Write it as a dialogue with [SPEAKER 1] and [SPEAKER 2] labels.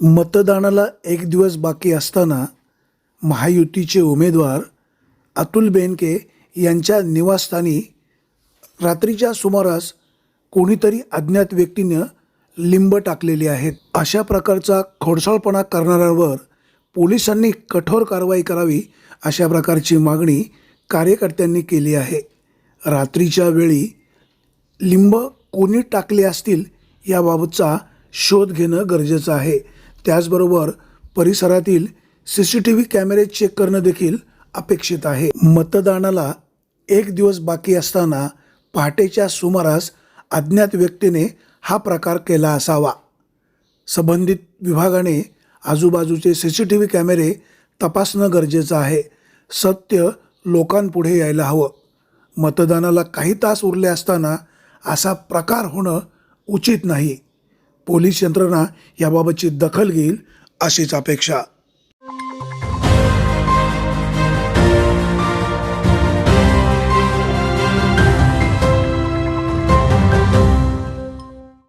[SPEAKER 1] मतदानाला एक दिवस बाकी असताना महायुतीचे उमेदवार अतुल बेनके यांच्या निवासस्थानी रात्रीच्या सुमारास कोणीतरी अज्ञात व्यक्तीनं लिंब टाकलेली आहेत. अशा प्रकारचा खोडसाळपणा करणाऱ्यांवर पोलिसांनी कठोर कारवाई करावी अशा प्रकारची मागणी कार्यकर्त्यांनी केली आहे. रात्रीच्या वेळी लिंब कोणी टाकले असतील याबाबतचा शोध घेणं गरजेचं आहे. त्याचबरोबर परिसरातील सी सी टी व्ही कॅमेरे चेक करणं देखील अपेक्षित आहे. मतदानाला एक दिवस बाकी असताना पहाटेच्या सुमारास अज्ञात व्यक्तीने हा प्रकार केला असावा. संबंधित विभागाने आजूबाजूचे सी सी टी व्ही कॅमेरे तपासणं गरजेचं आहे. सत्य लोकांपुढे यायला हवं. मतदानाला काही तास उरले असताना असा प्रकार होणं उचित नाही. पोलीस यंत्रणा याबाबतची दखल घेईल अशीच अपेक्षा.